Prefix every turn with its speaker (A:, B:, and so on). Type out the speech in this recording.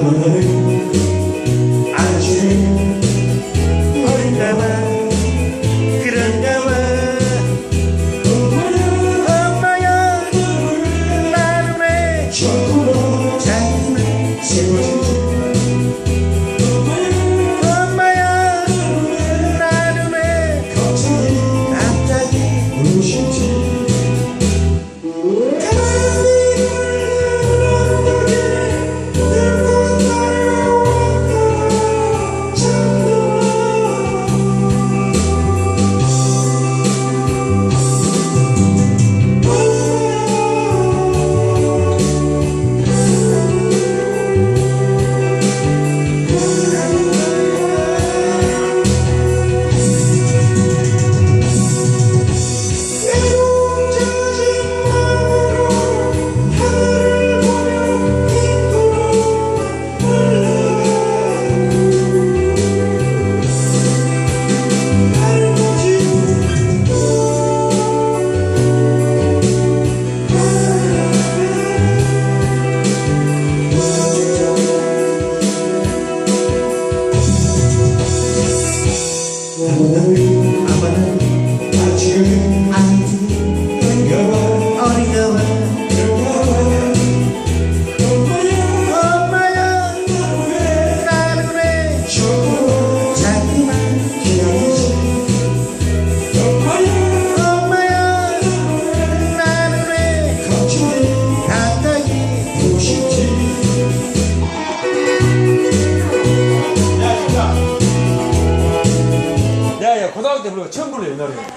A: Emily. podemos 돼버려. 처음 불러, 옛날에.